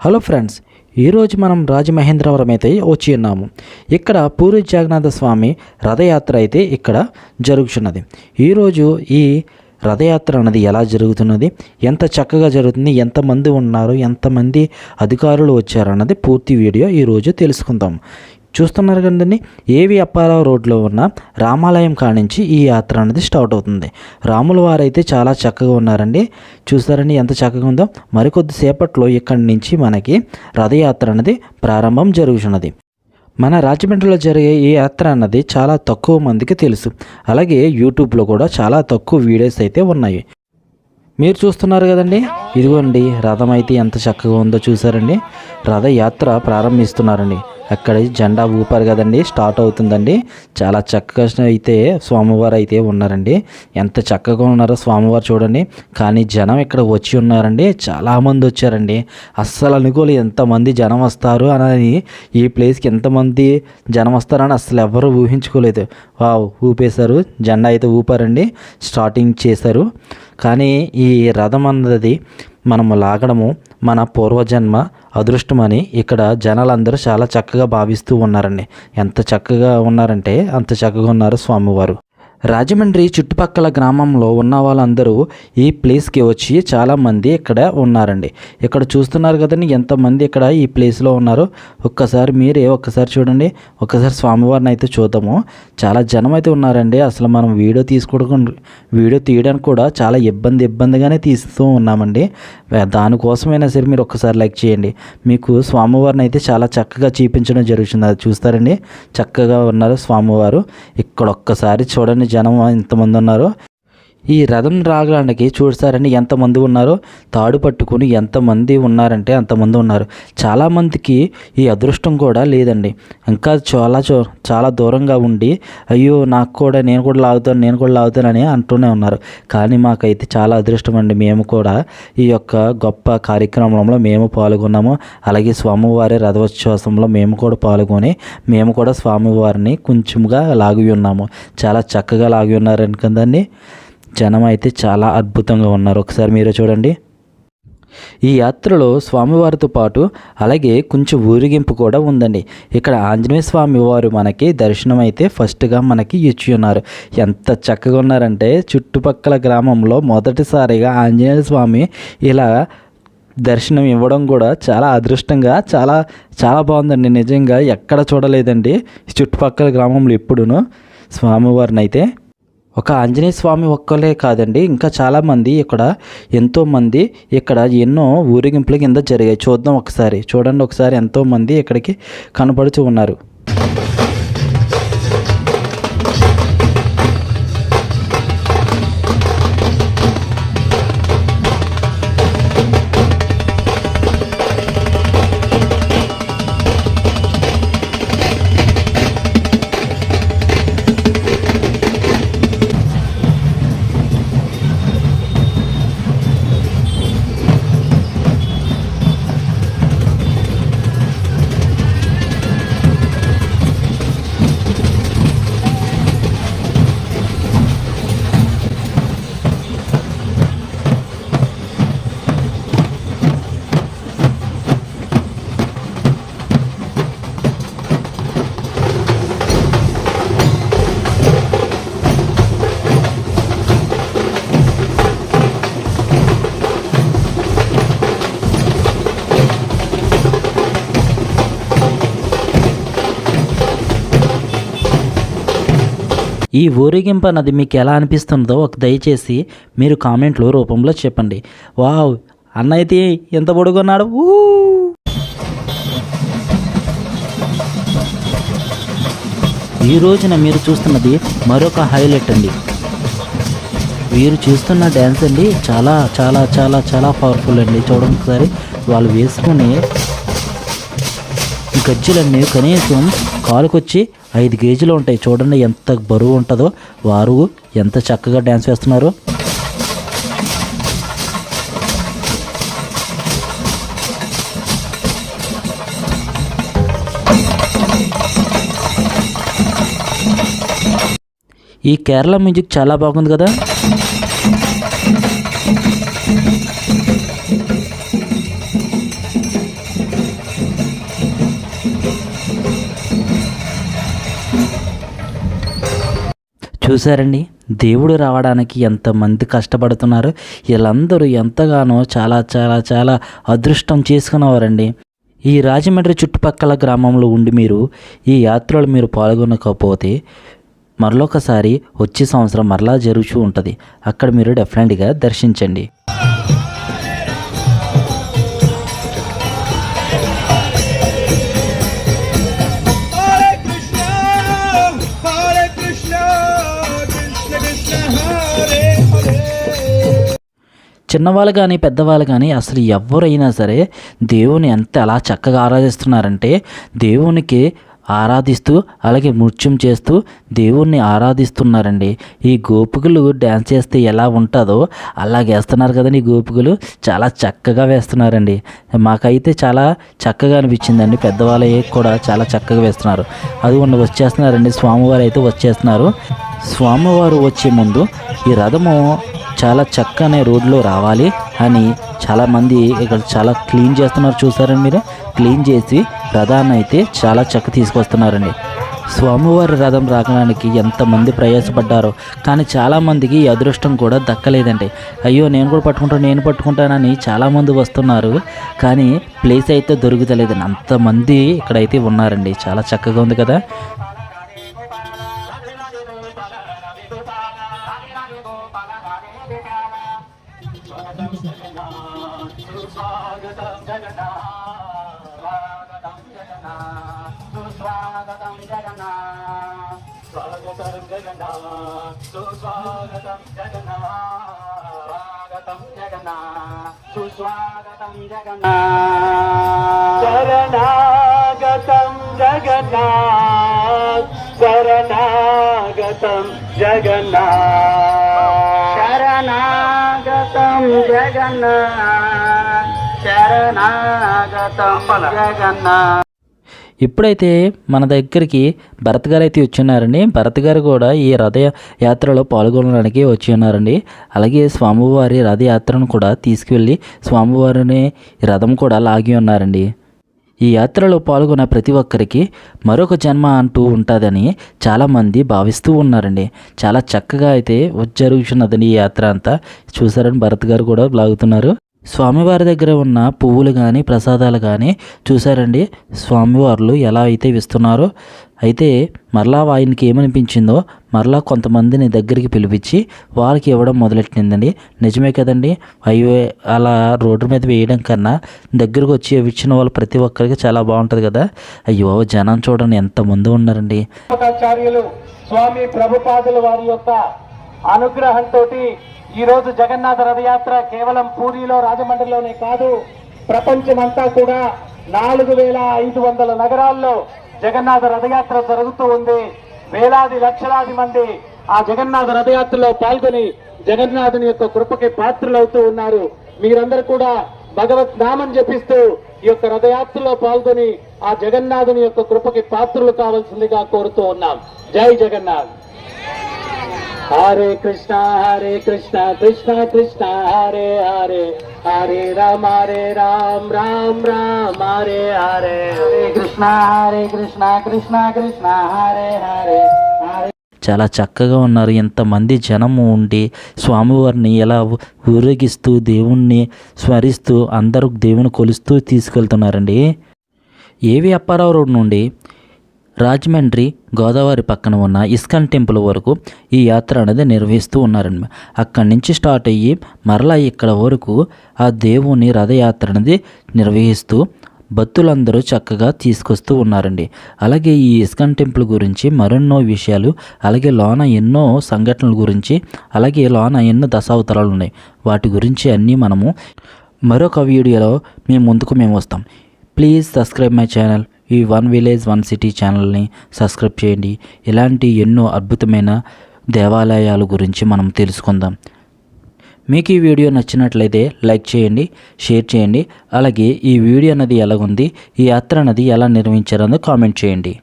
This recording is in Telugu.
హలో ఫ్రెండ్స్ ఈరోజు మనం రాజమహేంద్రవరం అయితే వచ్చి ఉన్నాము. ఇక్కడ పూరి జగన్నాథ స్వామి రథయాత్ర అయితే ఇక్కడ జరుగుతున్నది ఈరోజు ఈ రథయాత్ర అన్నది ఎలా జరుగుతున్నది ఎంత చక్కగా జరుగుతుంది ఎంతమంది ఉన్నారు ఎంతమంది అధికారులు వచ్చారు అన్నది పూర్తి వీడియో ఈరోజు తెలుసుకుందాం. చూస్తున్నారు కదండి ఏవి అప్పారావు రోడ్లో ఉన్న రామాలయం కానించి ఈ యాత్ర అనేది స్టార్ట్ అవుతుంది. రాముల వారు అయితే చాలా చక్కగా ఉన్నారండి. చూస్తారండి ఎంత చక్కగా ఉందో. మరికొద్ది సేపట్లో ఇక్కడి నుంచి మనకి రథయాత్ర అనేది ప్రారంభం జరుగుతున్నది మన రాజమండ్రిలో జరిగే ఈ యాత్ర అన్నది చాలా తక్కువ మందికి తెలుసు. అలాగే యూట్యూబ్లో కూడా చాలా తక్కువ వీడియోస్ అయితే ఉన్నాయి. మీరు చూస్తున్నారు కదండి. ఇదిగోండి రథం అయితే ఎంత చక్కగా ఉందో చూసారండి. రథయాత్ర ప్రారంభిస్తున్నారండి. అక్కడ జెండా ఊపారు కదండి స్టార్ట్ అవుతుందండి. చాలా చక్కగా అయితే స్వామివారు అయితే ఉన్నారండి. ఎంత చక్కగా ఉన్నారో స్వామివారు చూడండి. కానీ జనం ఇక్కడ వచ్చి ఉన్నారండి. చాలామంది వచ్చారండి. అస్సలు అనుకోలే ఎంతమంది జనం వస్తారు అని ఈ ప్లేస్కి ఎంతమంది జనం వస్తారని అసలు ఎవరు ఊహించుకోలేదు. వావ్ ఊపేశారు. జెండా అయితే ఊపారండి. స్టార్టింగ్ చేశారు. కానీ ఈ రథం అన్నది మనము లాగడము మన పూర్వజన్మ అదృష్టమని ఇక్కడ జనాలందరూ చాలా చక్కగా భావిస్తూ ఉన్నారండి. ఎంత చక్కగా ఉన్నారంటే అంత చక్కగా ఉన్నారు స్వామివారు. రాజమండ్రి చుట్టుపక్కల గ్రామంలో ఉన్న వాళ్ళందరూ ఈ ప్లేస్కి వచ్చి చాలామంది ఇక్కడ ఉన్నారండి. ఇక్కడ చూస్తున్నారు కదండి ఎంతమంది ఇక్కడ ఈ ప్లేస్లో ఉన్నారు. ఒక్కసారి మీరే ఒక్కసారి చూడండి. ఒక్కసారి స్వామివారిని అయితే చూద్దాము. చాలా జనం అయితే ఉన్నారండి. అసలు మనం వీడియో తీసుకోవడం వీడియో తీయడానికి కూడా చాలా ఇబ్బంది ఇబ్బందిగానే తీస్తూ ఉన్నామండి. దానికోసమైనా సరే మీరు ఒక్కసారి లైక్ చేయండి. మీకు స్వామివారిని అయితే చాలా చక్కగా చూపించడం జరుగుతుంది. అది చూస్తారండి. చక్కగా ఉన్నారు స్వామివారు. ఇక్కడ ఒక్కసారి చూడండి జనం ఎంతమంది ఉన్నారు ఈ రథం రాగడానికి చూడసారని ఎంతమంది ఉన్నారో తాడు పట్టుకుని ఎంతమంది ఉన్నారంటే అంతమంది ఉన్నారు. చాలామందికి ఈ అదృష్టం కూడా లేదండి. ఇంకా చాలా చో చాలా దూరంగా ఉండి అయ్యో నాకు కూడా నేను కూడా లాగుతాను నేను కూడా లాగుతానని అంటూనే ఉన్నారు. కానీ మాకైతే చాలా అదృష్టం అండి. మేము కూడా ఈ యొక్క గొప్ప కార్యక్రమంలో మేము పాల్గొన్నాము. అలాగే స్వామివారి రథోత్సవంలో మేము కూడా పాల్గొని మేము కూడా స్వామివారిని కొంచెంగా లాగి ఉన్నాము. చాలా చక్కగా లాగి ఉన్నారని కదండి జనం అయితే చాలా అద్భుతంగా ఉన్నారు. ఒకసారి మీరే చూడండి. ఈ యాత్రలో స్వామివారితో పాటు అలాగే కొంచెం ఊరిగింపు కూడా ఉందండి. ఇక్కడ ఆంజనేయ స్వామి వారు మనకి దర్శనం అయితే ఫస్ట్గా మనకి ఇచ్చి ఉన్నారు. ఎంత చక్కగా ఉన్నారంటే చుట్టుపక్కల గ్రామంలో మొదటిసారిగా ఆంజనేయ స్వామి ఇలా దర్శనం ఇవ్వడం కూడా చాలా అదృష్టంగా చాలా చాలా బాగుందండి. నిజంగా ఎక్కడ చూడలేదండి. చుట్టుపక్కల గ్రామంలో ఎప్పుడును స్వామివారిని అయితే ఒక ఆంజనేయ స్వామి ఒక్కలే కాదండి ఇంకా చాలామంది ఇక్కడ ఎంతోమంది ఇక్కడ ఎన్నో ఊరేగింపుల కింద జరిగాయి. చూద్దాం ఒకసారి చూడండి ఒకసారి ఎంతోమంది ఇక్కడికి కనపడుతూ ఉన్నారు. ఈ ఊరేగింపు అన్నది మీకు ఎలా అనిపిస్తుందో ఒక దయచేసి మీరు కామెంట్లు రూపంలో చెప్పండి. వావ్! అన్న అయితే ఎంత పొడుగున్నాడు? ఊ! ఈ రోజున మీరు చూస్తున్నది మరొక హైలైట్ అండి. వీరు చూస్తున్న డ్యాన్స్ అండి చాలా చాలా చాలా చాలా పవర్ఫుల్ అండి. చూడండి ఒకసారి. వాళ్ళు వేసుకునే గజ్జలన్నీ కనీసం కాలుకొచ్చి ఐదు కేజీలు ఉంటాయి. చూడండి ఎంత బరువు ఉంటుందో. వారు ఎంత చక్కగా డ్యాన్స్ వేస్తున్నారు. ఈ కేరళ మ్యూజిక్ చాలా బాగుంది కదా. చూసారండి దేవుడు రావడానికి ఎంతమంది కష్టపడుతున్నారు. వీళ్ళందరూ ఎంతగానో చాలా చాలా చాలా అదృష్టం చేసుకునేవారండి ఈ రాజమండ్రి చుట్టుపక్కల గ్రామంలో ఉండి మీరు ఈ యాత్రలో మీరు పాల్గొనకపోతే మరొకసారి వచ్చే సంవత్సరం మరలా జరుగుతూ ఉంటుంది. అక్కడ మీరు డెఫినెట్గా దర్శించండి. చిన్నవాళ్ళు కానీ పెద్దవాళ్ళు కానీ అసలు ఎవరైనా సరే దేవుని ఎంత అలా చక్కగా ఆరాధిస్తున్నారంటే దేవునికి ఆరాధిస్తూ అలాగే నృత్యం చేస్తూ దేవుణ్ణి ఆరాధిస్తున్నారండి. ఈ గోపికలు డ్యాన్స్ చేస్తే ఎలా ఉంటుందో అలాగే వేస్తున్నారు కదండి ఈ గోపికలు. చాలా చక్కగా వేస్తున్నారండి. మాకైతే చాలా చక్కగా అనిపించిందండి. పెద్దవాళ్ళే కూడా చాలా చక్కగా వేస్తున్నారు. అది ఉన్న వచ్చేస్తున్నారండి. స్వామివారు అయితే వచ్చేస్తున్నారు. స్వామివారు వచ్చే ముందు ఈ రథము చాలా చక్కనే రోడ్లో రావాలి అని చాలామంది ఇక్కడ చాలా క్లీన్ చేస్తున్నారు చూసారండి మీరు? క్లీన్ చేసి రథాన్ని అయితే చాలా చక్క తీసుకొస్తున్నారండి. స్వామివారి రథం రాకడానికి ఎంతమంది ప్రయాసపడ్డారో కానీ చాలామందికి అదృష్టం కూడా దక్కలేదండి. అయ్యో నేను కూడా పట్టుకుంటాను నేను పట్టుకుంటానని చాలామంది వస్తున్నారు కానీ ప్లేస్ అయితే దొరుకుతలేదండి. అంతమంది ఇక్కడైతే ఉన్నారండి. చాలా చక్కగా ఉంది కదా? శరణాగతం జగన్నాథ్ శరణాగతం జగన్నాథ్ శరణాగతం జగన్నాథ్ శరణాగతం జగన్నాథ్ ఇప్పుడైతే మన దగ్గరికి భరత్ గారు అయితే వచ్చిన్నారండి భరత్ గారు కూడా ఈ రథ యాత్రలో పాల్గొనడానికి వచ్చి ఉన్నారండి. అలాగే స్వామివారి రథయాత్రను కూడా తీసుకువెళ్ళి స్వామివారిని రథం కూడా లాగి ఉన్నారండి. ఈ యాత్రలో పాల్గొన్న ప్రతి ఒక్కరికి మరొక జన్మ అంటూ ఉంటుందని చాలామంది భావిస్తూ ఉన్నారండి. చాలా చక్కగా అయితే జరుగుతున్నదని ఈ యాత్ర అంతా. చూసారని భరత్ గారు కూడా లాగుతున్నారు. స్వామివారి దగ్గర ఉన్న పువ్వులు కానీ ప్రసాదాలు కానీ చూసారండి స్వామివార్లు ఎలా అయితే ఇస్తున్నారో అయితే మరలా ఆయనకి ఏమనిపించిందో మరలా కొంతమందిని దగ్గరికి పిలిపించి వారికి ఇవ్వడం మొదలెట్టిందండి. నిజమే కదండి అయ్యో అలా రోడ్డు మీద వేయడం కన్నా దగ్గరకు వచ్చి ఇచ్చిన వాళ్ళు ప్రతి ఒక్కరికి చాలా బాగుంటుంది కదా. అయ్యో జనం చూడండి ఎంతమంది ఉన్నారండి. స్వామి ప్రభుపాదుల వారి యొక్క అనుగ్రహంతో ఈ రోజు జగన్నాథ రథయాత్ర కేవలం పూరిలో రాజమండ్రిలోనే కాదు ప్రపంచమంతా కూడా నాలుగు వేల ఐదు వందల నగరాల్లో జగన్నాథ రథయాత్ర జరుగుతూ ఉంది. వేలాది లక్షలాది మంది ఆ జగన్నాథ రథయాత్రలో పాల్గొని జగన్నాథుని యొక్క కృపకి పాత్రలవుతూ ఉన్నారు. మీరందరూ కూడా భగవత్ నామం జపిస్తూ ఈ యొక్క రథయాత్రలో పాల్గొని ఆ జగన్నాథుని యొక్క కృపకి పాత్రులు కావాల్సిందిగా కోరుతూ ఉన్నాం. జై జగన్నాథ్. హరే కృష్ణ హరే కృష్ణ కృష్ణ కృష్ణ హరే హరే. హరే రామ హరే రామ్ రామ్ రామ్ హరే హరే. హరే కృష్ణ హరే కృష్ణ కృష్ణ కృష్ణ హరే హరే. చాలా చక్కగా ఉన్నారు. ఎంతమంది జనము ఉండి స్వామివారిని ఎలా ఊరేగిస్తూ దేవుణ్ణి స్మరిస్తూ అందరూ దేవుని కొలుస్తూ తీసుకెళ్తున్నారండి. ఏవి అప్పారావు రోడ్ నుండి? రాజమండ్రి గోదావరి పక్కన ఉన్న ఇస్కాన్ టెంపుల్ వరకు ఈ యాత్ర అనేది నిర్వహిస్తూ ఉన్నారండి అక్కడి నుంచి స్టార్ట్ అయ్యి మరలా ఇక్కడ వరకు ఆ దేవుని రథయాత్ర అనేది నిర్వహిస్తూ భక్తులందరూ చక్కగా తీసుకొస్తూ ఉన్నారండి. అలాగే ఈ ఇస్కాన్ టెంపుల్ గురించి మరెన్నో విషయాలు అలాగే లోన ఎన్నో సంఘటనల గురించి అలాగే లోన ఎన్నో దశావతారాలు ఉన్నాయి. వాటి గురించి అన్నీ మనము మరొక వీడియోలో మేము ముందుకు మేము వస్తాం. Please subscribe my channel. ఈ వన్ విలేజ్ వన్ సిటీ ఛానల్ని సబ్స్క్రైబ్ చేయండి. ఇలాంటి ఎన్నో అద్భుతమైన దేవాలయాల గురించి మనం తెలుసుకుందాం. మీకు ఈ వీడియో నచ్చినట్లయితే లైక్ చేయండి షేర్ చేయండి. అలాగే ఈ వీడియో అనేది ఎలాగుంది ఈ యాత్ర అనేది ఎలా నిర్వహించారో కామెంట్ చేయండి.